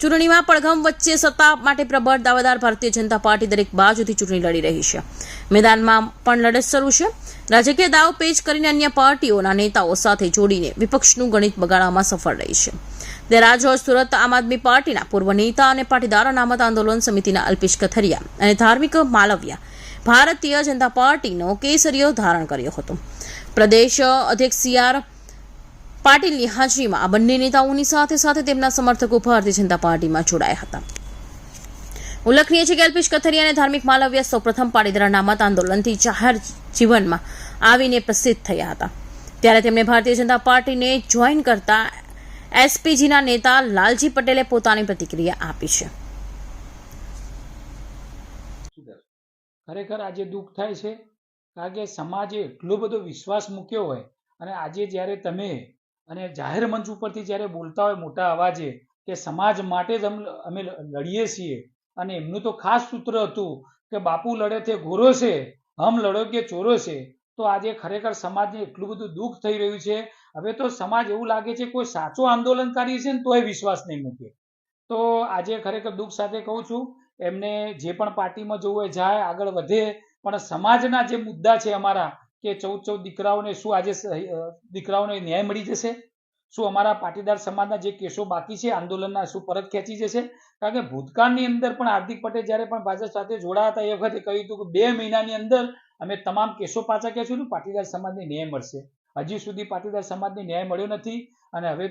ચૂંટણીમાં પડઘમ વચ્ચે સત્તા માટે પ્રબળ દાવેદાર ભારતીય જનતા પાર્ટી દરેક બાજુથી ચૂંટણી લડી રહી છે. મેદાનમાં પણ લડત શરૂ છે. રાજકીય દાવ પેચ કરીને અન્ય પાર્ટીઓના નેતાઓ સાથે જોડીને વિપક્ષનું ગણિત બગાડવામાં સફળ રહી છે. ત્યારે આજ સુરત આમ આદમી પાર્ટીના પૂર્વ નેતા અને પાટીદાર અનામત આંદોલન સમિતિના અલ્પેશ કથરિયા અને ધાર્મિક માલવ્યા ભારતીય જનતા પાર્ટીનો કેસરીયો ધારણ કર્યો હતો. પ્રદેશ અધ્યક્ષ સી આર પાટીલની હાજરીમાં આ બંને નેતાઓની સાથે સાથે તેમના સમર્થકો ભારતીય જનતા પાર્ટીમાં જોડાયા હતા. ઉલ્લેખનીય છે કે અલ્પેશ કથરિયા અને ધાર્મિક માલવ્ય સૌપ્રથમ પાટીદાર અનામત આંદોલનથી જાહેર જીવનમાં આવીને પ્રસિદ્ધ થયા હતા. ત્યારે તેમણે ભારતીય જનતા પાર્ટીને જોઈન કરતા એસપીજીના નેતા લાલજી પટેલે પોતાની પ્રતિક્રિયા આપી છે. ખરેખર આજે દુઃખ થાય છે, કારણ કે સમાજે એટલો બધો વિશ્વાસ મૂક્યો હોય અને આજે જ્યારે તમે અને જાહેર મંચ ઉપરથી જ્યારે બોલતા હોય મોટા અવાજે કે સમાજ માટે જ અમ- લડીએ છીએ, અને એમનું તો ખાસ સૂત્ર હતું કે બાપુ લડે તે ઘોરો છે, હમ લડો કે ચોરો છે, તો આજે ખરેખર સમાજને એટલું બધું દુઃખ થઈ રહ્યું છે. હવે તો સમાજ એવું લાગે છે કોઈ સાચો આંદોલનકારી છે ને તોય વિશ્વાસ નહીં મૂકે. તો આજે ખરેખર દુઃખ સાથે કહું છું, એમને જે પણ પાર્ટીમાં જવું હોય જાય, આગળ વધે, પણ સમાજના જે મુદ્દા છે અમારા કે ચૌદ ચૌદ દીકરાઓને શું આજે દીકરાઓને ન્યાય મળી જશે? શું અમારા પાટીદાર સમાજના જે કેસો બાકી છે, આંદોલનના શું પરત ખેંચી જશે? કારણ કે ભૂતકાળની અંદર પણ હાર્દિક પટેલ જ્યારે પણ ભાજપ સાથે જોડાયા હતા એ વખતે કહ્યું હતું કે બે મહિનાની અંદર અમે તમામ કેસો પાછા ખેંચીશું પાટીદાર સમાજને ન્યાય મળશે. હજી સુધી પાટીદાર સમાજને ન્યાય મળ્યો નથી અને હવે